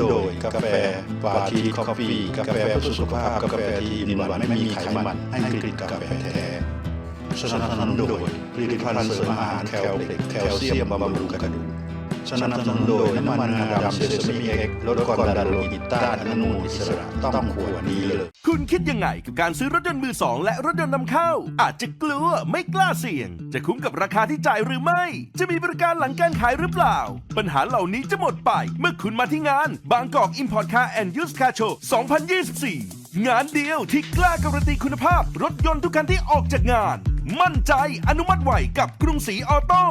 โดยกาแฟปาทีคอฟฟี่กาแฟเพื่อสุขภาพกาแฟที่มีหวานไม่มีไขมันให้กลิ่นกาแฟแท้สนับสนุนโดยผลิตภัณฑ์เสริมอาหารแคลเล็กแคลเซียมบำรุงกระดูก สนับสนุนโดยน้ำมันงาดำเซซามิเอ็กลดความดันโลหิตต้านอนุมูลอิสระต้องขวดนี้เลย คุณคิดยังไงกับการซื้อรถยนต์มือสองและรถยนต์นำเข้า อาจจะกลัวไม่กล้าเสี่ยง จะคุ้มกับราคาที่จ่ายหรือไม่ จะมีบริการหลังการขายหรือเปล่า ปัญหาเหล่านี้จะหมดไป เมื่อคุณมาที่งาน บางกอก Import Car and Used Car Show 2024 งานเดียวที่กล้าการันตีคุณภาพ รถยนต์ทุกคันที่ออกจากงาน มั่นใจอนุมัติไวกับกรุงศรีออโต้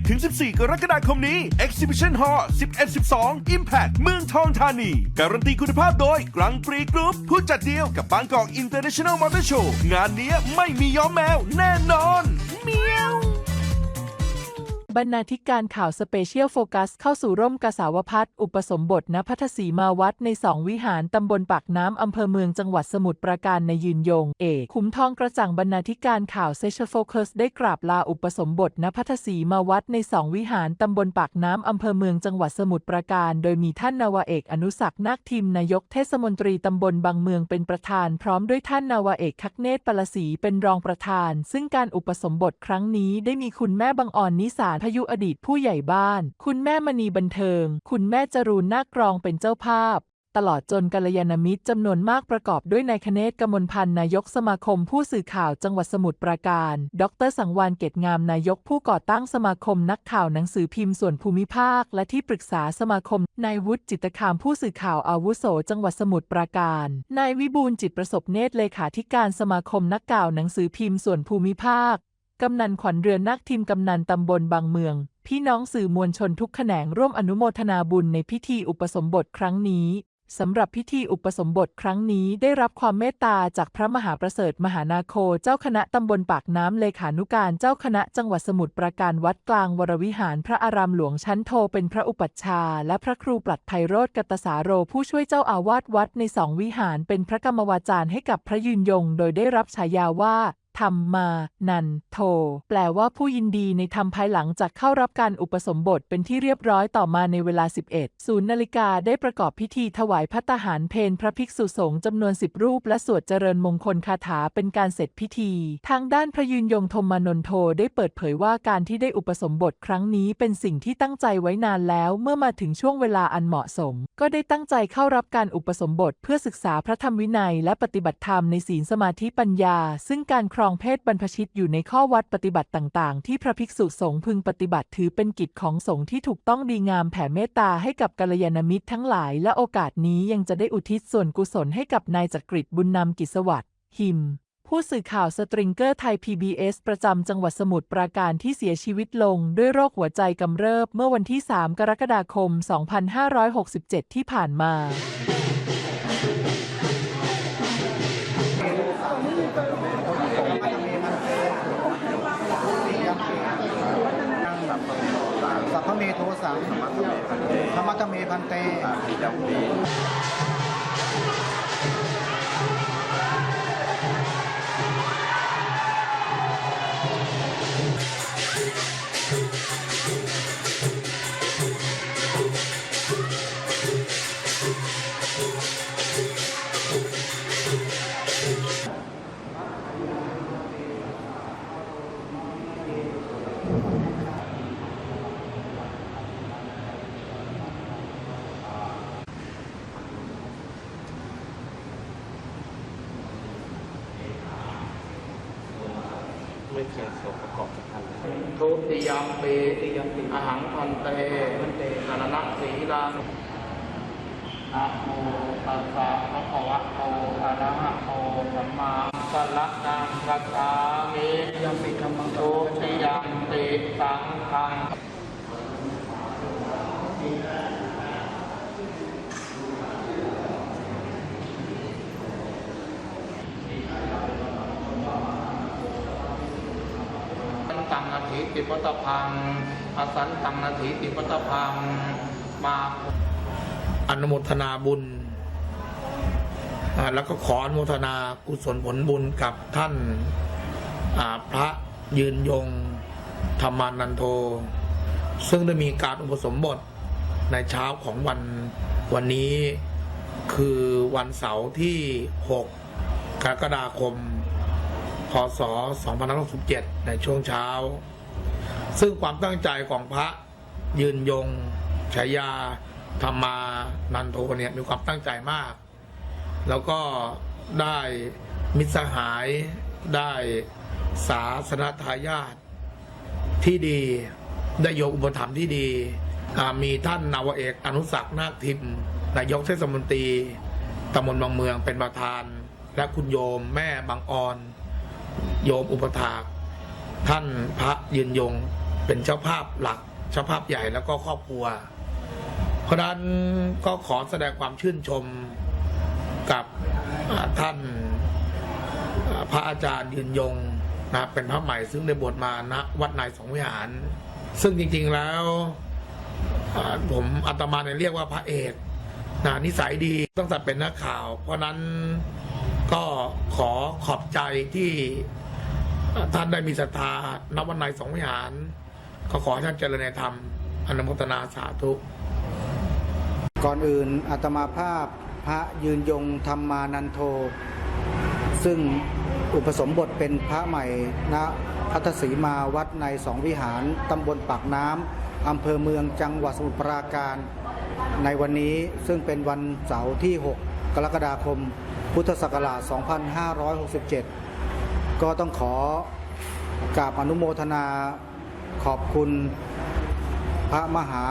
10-14 กรกฎาคมนี้ Exhibition Hall 11-12 Impact เมืองทองธานี การันตีคุณภาพโดยกรังปรีกรุ๊ปผู้จัดเดียวกับบางกอกอินเตอร์เนชั่นแนลมอเตอร์โชว์งานนี้ไม่มีย้อมแมวแน่นอน บรรณาธิการข่าวสเปเชียลโฟกัสเข้าสู่ร่มกษาวพัฒอุปสมบทณพัทสีมาวัดในสองวิหารตำบลปากน้ำอำเภอเมืองจังหวัดสมุทรปราการในยืนยง เอกขุมทองกระจ่างบรรณาธิการข่าวเซชโฟกัสได้กราบลาอุปสมบทณพัทสีมาวัดในสองวิหารตำบลปากน้ำอำเภอเมืองจังหวัดสมุทรปราการ โดยมีท่านนาวาเอกอนุสักนาคทิมนายกเทศมนตรีตำบลบางเมืองเป็นประธาน พร้อมด้วยท่านนาวาเอกคักเนตรปรศรีเป็นรองประธาน ซึ่งการอุปสมบทครั้งนี้ได้มีคุณแม่บางอ่อนนิสานพยุอดีตผู้ใหญ่บ้าน คุณแม่มณีบันเทิง คุณแม่จรูนนากรองเป็นเจ้าภาพ ตลอดจนกัลยาณมิตรจำนวนมากประกอบด้วยนายคเนศกมลพันธ์นายกสมาคมผู้สื่อข่าวจังหวัดสมุทรปราการ ดรสังวานเกตงามนายกผู้ก่อตั้งสมาคมนักข่าวหนังสือพิมพ์ส่วนภูมิภาค และที่ปรึกษาสมาคมนายวุฒิจิตคามผู้สื่อข่าวอาวุโส จังหวัดสมุทรปราการนายวิบูลจิตประสบเนตรเลขาธิการสมาคมนักข่าวหนังสือพิมพ์ส่วนภูมิภาค กำนันขวัญเรือนนักทีมกำนันตำบลบางเมือง พี่น้องสื่อมวลชนทุกแขนงร่วมอนุโมทนาบุญในพิธีอุปสมบทครั้งนี้สำหรับพิธีอุปสมบทครั้งนี้ได้รับความเมตตาจากพระมหาประเสริฐมหานาโคเจ้าคณะตำบลปากน้ำเลขานุการเจ้าคณะจังหวัดสมุทรปราการวัดกลางวรวิหารพระอารามหลวงชั้นโทเป็นพระอุปัชฌาย์และพระครูปลัดไพโรธกัตสาโรผู้ช่วยเจ้าอาวาสวัดในสองวิหารเป็นพระกรรมวาจารย์ให้กับพระยืนยง โดยได้รับฉายาว่า ธรรมมานันโท แปลว่าผู้ยินดีในธรรมภายหลังจากเข้ารับการอุปสมบทเป็นที่เรียบร้อยต่อมาในเวลา 11ศูนย์นาฬิกาได้ประกอบพิธีถวายพัตตาหารเพนพระภิกษุสงฆ์จำนวน 10 รูป และสวดเจริญมงคลคาถาเป็นการเสร็จพิธี ทางด้านพระยืนยงธมมานนโทได้เปิดเผยว่าการที่ได้อุปสมบทครั้งนี้เป็นสิ่งที่ตั้งใจไว้นานแล้ว เมื่อมาถึงช่วงเวลาอันเหมาะสม ก็ได้ตั้งใจเข้ารับการอุปสมบทเพื่อศึกษาพระธรรมวินัย และปฏิบัติธรรมในศีลสมาธิปัญญา ซึ่งการครององเพศบรรพชิตอยู่ในข้อวัดปฏิบัติต่าง ๆ ที่พระภิกษุสงฆ์พึงปฏิบัติถือเป็นกิจของสงฆ์ที่ถูกต้องดีงามแผ่เมตตาให้กับกัลยาณมิตรทั้งหลาย และโอกาสนี้ยังจะได้อุทิศส่วนกุศลให้กับนายจักริดบุญนำกิจสวัสดิ์หิม ผู้สื่อข่าวสตริงเกอร์ไทย PBS ประจำจังหวัดสมุทรปราการที่เสียชีวิตลง ด้วยโรคหัวใจกำเริบเมื่อวันที่ 3 กรกฎาคม 2567 ที่ผ่านมา สังธรรมะเมพันเต ไม่เคยสมประกอบกันทุติยมปีติยมปีอหังพันเตมันเตสารณะสีลังนะโมตัสสะภะคะวะโตอะระหะโตสัมมาสัมพุทธังสัจจามิยมปีธรรมโตติยมปีสังฆัง ตังนาทีติปตพัง อสันตังนาทีติปตพัง มาอนุโมทนาบุญ แล้วก็ขออนุโมทนากุศลผลบุญกับท่านาพระยืนยงธรรมานันโท ซึ่งได้มีการอุปสมบทในเช้าของวันวันนี้คือวันเสาร์ที่ 6 กรกฎาคม ศ 2567 ในช่วงเช้า ซึ่งความตั้งใจของพระยืนยงฉายาธรรมานันโทเนี่ยมีความตั้งใจมาก แล้วก็ได้มิตรสหายได้ศาสนทายาทที่ดีได้โยมอุปถัมภ์ที่ดี มีท่านนาวเอกอนุสักนาคทิมนายกเทศมนตรีตำบลบางเมืองเป็นประธาน และคุณโยมแม่บางออน โยมอุปถาท่านพระยืนยงเป็นเจ้าภาพหลัก เจ้าภาพใหญ่แล้วก็ครอบครัว เพราะนั้นก็ขอแสดงความชื่นชมกับท่านพระอาจารย์ยืนยงนะเป็นพระใหม่ซึ่งได้บวชมาณวัดในสองวิหาร ซึ่งจริงๆแล้วผมอาตมาเนี่ยเรียกว่าพระเอกนะนิสัยดีตั้งแต่เป็นนักข่าว เพราะนั้น ก็ขอขอบใจที่ท่านได้มีศรัทธานวันในสองวิหาร ก็ขอท่านเจริญในธรรมอนุโมทนาสาธุ ก่อนอื่นอาตมาภาพพระยืนยงธรรมานันโท ซึ่งอุปสมบทเป็นพระใหม่ณพัทศีมาวัดในสองวิหารตำบลปากน้ำอำเภอเมืองจังหวัดสมุทรปราการ ในวันนี้ซึ่งเป็นวันเสาร์ที่ 6 กรกฎาคม พุทธศักราช 2567 ก็ต้องขอกราบอนุโมทนาขอบคุณพระมหา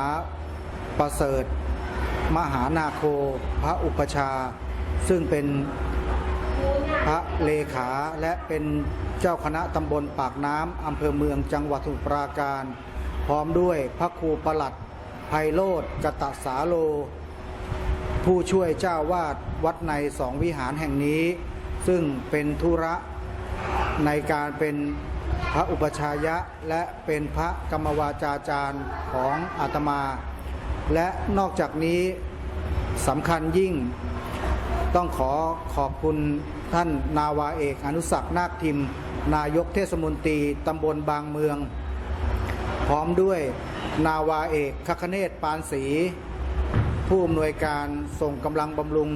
ประเสริฐ มหานาโคพระอุปชา ซึ่งเป็นพระเลขาและเป็นเจ้าคณะตำบลปากน้ำอำเภอเมืองจังหวัดสมุทรปราการ พร้อมด้วยพระครูประหลัดไพโรธกตสาโล ผู้ช่วยเจ้าวาดวัดในสองวิหารแห่งนี้ ซึ่งเป็นธุระในการเป็นพระอุปชฌายะและเป็นพระกรรมวาจาจารย์ของอาตมา และนอกจากนี้สำคัญยิ่ง ต้องขอขอบคุณท่านนาวาเอกอนุสักนาคทิม นายกเทศมนตรีตำบลบางเมือง พร้อมด้วยนาวาเอกคคเนศปานศรี ผู้อำนวยการส่งกำลังบำรุง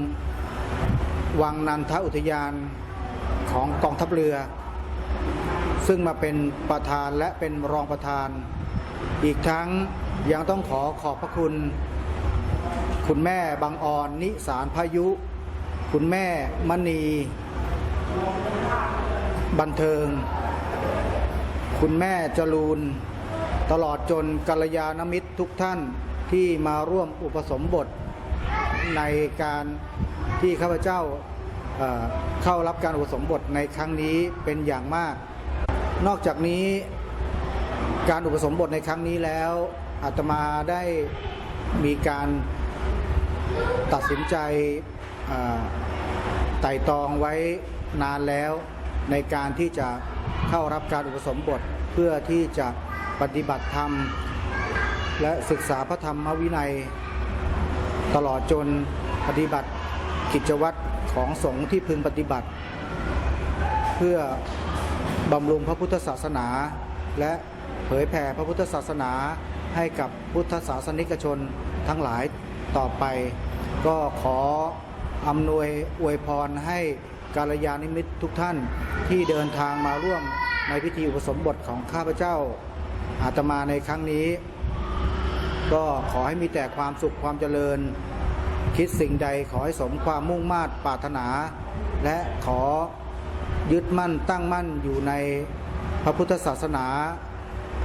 วังนันทอุทยานของกองทัพเรือ ซึ่งมาเป็นประธานและเป็นรองประธาน อีกทั้งยังต้องขอขอบพระคุณ คุณแม่บางออนนิสารพายุ คุณแม่มณี บันเทิง คุณแม่จรูน ตลอดจนกัลยาณมิตรทุกท่าน ที่มาร่วมอุปสมบทในการที่ข้าพเจ้าเข้ารับการอุปสมบทในครั้งนี้เป็นอย่างมาก นอกจากนี้การอุปสมบทในครั้งนี้แล้วอาตมาได้มีการตัดสินใจไต่ตองไว้นานแล้วในการที่จะเข้ารับการอุปสมบทเพื่อที่จะปฏิบัติธรรม และศึกษาพระธรรมวินัย ตลอดจนปฏิบัติกิจวัตรของสงฆ์ที่พึงปฏิบัติ เพื่อบำรุงพระพุทธศาสนา และเผยแผ่พระพุทธศาสนาให้กับพุทธศาสนิกชนทั้งหลายต่อไป ก็ขออำนวยอวยพรให้กาลยานิมิตทุกท่านที่เดินทางมาร่วมในพิธีอุปสมบทของข้าพเจ้าอาตมาในครั้งนี้ ก็ขอให้มีแต่ความสุขความเจริญ คิดสิ่งใดขอให้สมความมุ่งมา่ปรารถนา และขอยึดมั่นตั้งมั่นอยู่ในพระพุทธศาสนา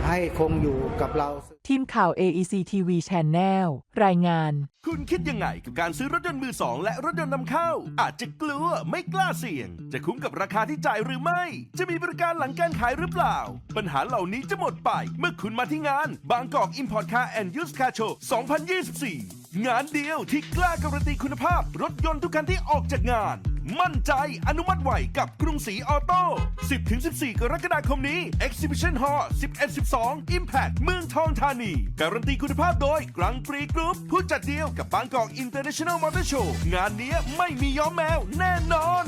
ให้คงอยู่กับเรา ทีมข่าว AEC TV Channel รายงาน คุณคิดยังไงกับการซื้อรถยนต์มือสองและรถยนต์นำเข้า อาจจะกลัวไม่กล้าเสี่ยง จะคุ้มกับราคาที่จ่ายหรือไม่ จะมีบริการหลังการขายหรือเปล่า ปัญหาเหล่านี้จะหมดไป เมื่อคุณมาที่งาน บางกอก Import Car and Used Car Show 2024 งานเดียวที่กล้าการันตีคุณภาพ รถยนต์ทุกคันที่ออกจากงาน มั่นใจอนุมัติไวกับกรุงศรีออโต้ 10-14 กรกฎาคมนี้ Exhibition Hall 11-12 Impact เมืองทองธานี การันตีคุณภาพโดยกรังปรีกรุ๊ปผู้จัดเดียวกับบางกอกอินเตอร์เนชั่นแนลมอเตอร์โชว์งานนี้ไม่มีย้อมแมวแน่นอน